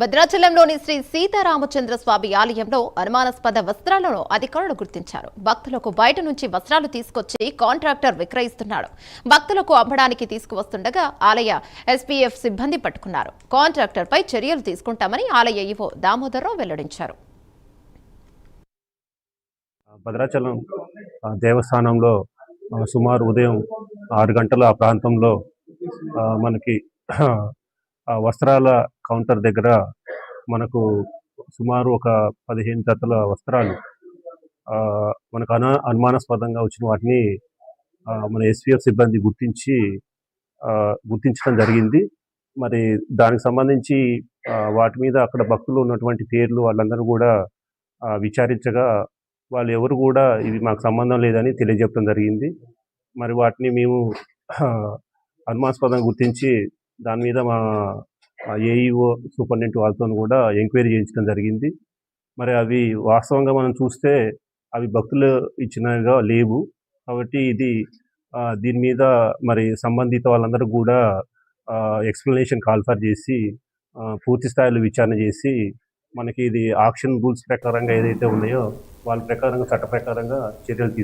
భద్రాచలంలోని శ్రీ సీతారామచంద్ర స్వామి ఆలయంలో అనుమానాస్పద వస్త్రాలను అధికారులు గుర్తించారు. భక్తులకు బయట నుంచి వస్త్రాలు తీసుకొచ్చి కాంట్రాక్టర్ విక్రయిస్తున్నాడు. భక్తులకు అమ్మడానికి తీసుకువస్తుండగా ఆలయ ఎస్పీఎఫ్ సిబ్బంది పట్టుకున్నారు. కాంట్రాక్టర్పై చర్యలు తీసుకుంటామని ఆలయ ఈవో దామోదర్రావు వెల్లడించారు. భద్రాచలం దేవస్థానంలో సుమారు ఉదయం ఆరు గంటల ఆ ప్రాంతంలో మనకి వస్త్రాల కౌంటర్ దగ్గర మనకు సుమారు ఒక పదిహేను జతల వస్త్రాలు మనకు అను అనుమానాస్పదంగా వచ్చిన వాటిని మన ఎస్పీఎఫ్ సిబ్బంది గుర్తించి గుర్తించడం జరిగింది. మరి దానికి సంబంధించి వాటి మీద అక్కడ భక్తులు ఉన్నటువంటి పేర్లు వాళ్ళందరూ కూడా విచారించగా వాళ్ళు ఎవరు కూడా ఇది మాకు సంబంధం లేదని తెలియజెప్పడం జరిగింది. మరి వాటిని మేము అనుమానాస్పదంగా గుర్తించి దాని మీద మా ఏఈఓ సూపరింటెండెంట్ వాళ్ళతో కూడా ఎంక్వైరీ చేయించడం జరిగింది. మరి అవి వాస్తవంగా మనం చూస్తే అవి భక్తులు ఇచ్చినగా లేవు. కాబట్టి ఇది దీని మీద మరి సంబంధిత వాళ్ళందరూ కూడా ఎక్స్ప్లెనేషన్ కాల్ఫర్ చేసి పూర్తి స్థాయిలో విచారణ చేసి మనకి ఇది ఆక్షన్ రూల్స్ ప్రకారంగా ఏదైతే ఉన్నాయో వాళ్ళ ప్రకారంగా చట్ట ప్రకారంగా చర్యలు తీసుకుంటారు